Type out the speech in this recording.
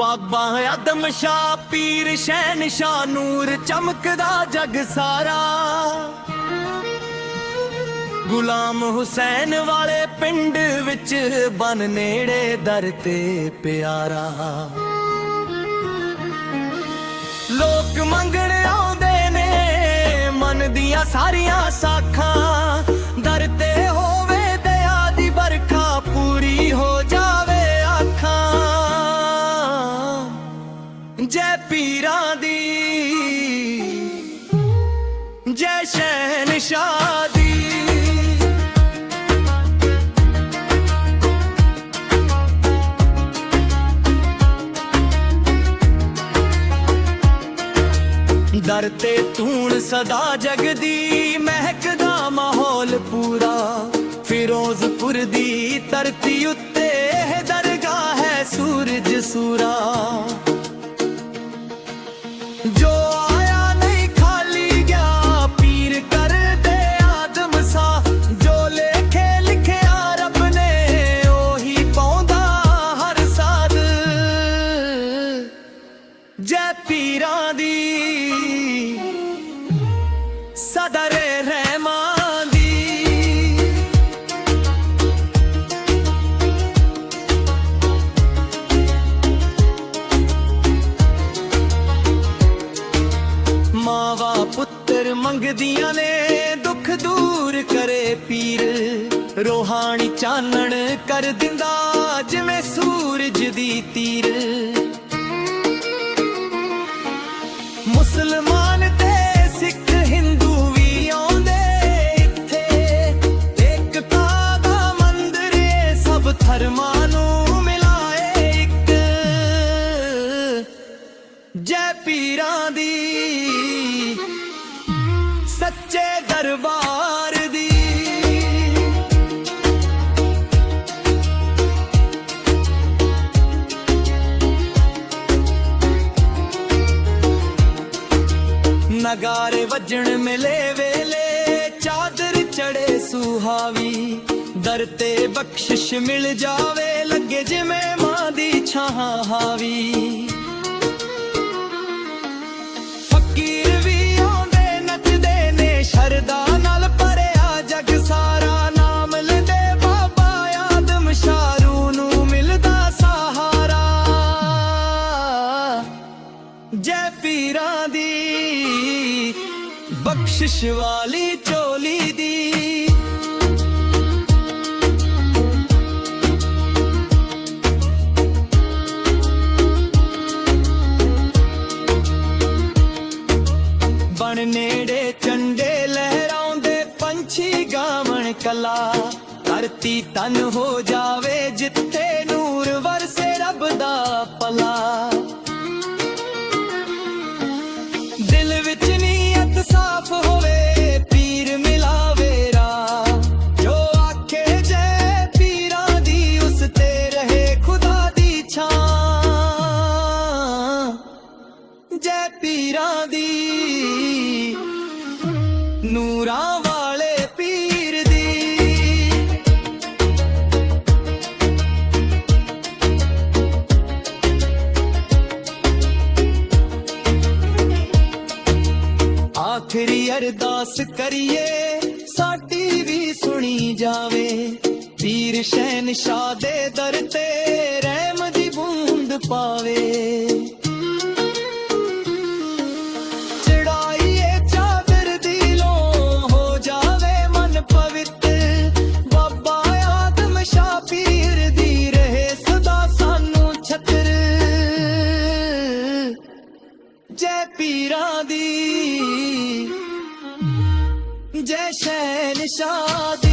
ਬਾਬਾ ਆਦਮ ਸ਼ਾਹ, ਪੀਰ ਸ਼ਹਿਨ ਸ਼ਾਹ ਨੂਰ ਚਮਕਦਾ ਜਗ ਸਾਰਾ। ਗੁਲਾਮ ਹੁਸੈਨ ਵਾਲੇ ਪਿੰਡ ਵਿੱਚ ਬਨ ਨੇੜੇ ਦਰ ਤੇ ਪਿਆਰਾ। ਲੋਕ ਮੰਗਣ ਆਉਂਦੇ ਨੇ, ਮਨ ਦੀਆਂ ਸਾਰੀਆਂ ਸਾਖਾਂ। ਦਰ ਤੇ ਤੂਣ ਸਦਾ ਜਗਦੀ ਮਹਿਕਦਾ ਮਾਹੌਲ ਪੂਰਾ। ਫਿਰੋਜ਼ਪੁਰ ਦੀ ਧਰਤੀ ਉੱਤੇ ਦਰਗਾਹ ਹੈ ਸੂਰਜ ਸੂਰਾ। ਮੰਗਦੀਆਂ ਨੇ ਦੁੱਖ ਦੂਰ ਕਰੇ ਪੀਰ। ਰੋਹਾਣੀ ਚਾਨਣ ਕਰ ਦਿੰਦਾ ਜਿਵੇਂ ਸੂਰਜ ਦੀ ਤੀਰ। ਸੱਚੇ ਦਰਬਾਰ ਦੀ। ਨਗਾਰੇ ਵੱਜਣ ਮਿਲੇ ਵੇਲੇ, ਚਾਦਰ ਚੜੇ ਸੁਹਾਵੀ। ਦਰ ਤੇ ਬਖਸ਼ਿਸ਼ ਮਿਲ ਜਾਵੇ, ਲੱਗੇ ਜਿਵੇਂ ਮਾਂ ਦੀ ਛਾਂ ਹਾਵੀ। ਪੀਰਾਂ ਦੀ, ਬਖਸ਼ਿਸ਼ ਵਾਲੀ ਚੋਲੀ ਦੀ। ਬਣ ਨੇੜੇ ਚੰਡੇ ਲਹਿਰਾਉਂਦੇ ਪੰਛੀ ਗਾਵਣ ਕਲਾ। ਧਰਤੀ ਤਨ ਹੋ ਜਾਵੇ ਜਿੱਥੇ ਨੂਰ ਵਰਸੇ ਰੱਬ ਦਾ ਪਲਾ ਪੀਰਾਂ ਦੀ, ਨੂਰਾਂ ਵਾਲੇ ਪੀਰ ਦੀ। ਆਖਰੀ ਅਰਦਾਸ ਕਰੀਏ, ਸਾਡੀ ਵੀ ਸੁਣੀ ਜਾਵੇ। ਪੀਰ ਸ਼ਹਿਨਸ਼ਾਹ ਦੇ ਦਰ ਤੇ ਰਹਿਮ ਦੀ ਬੂੰਦ ਪਾਵੇ। ਪੀਰਾਂ ਦੀ ਜੈ ਸ਼ਹਿਨਸ਼ਾਹ ਦੀ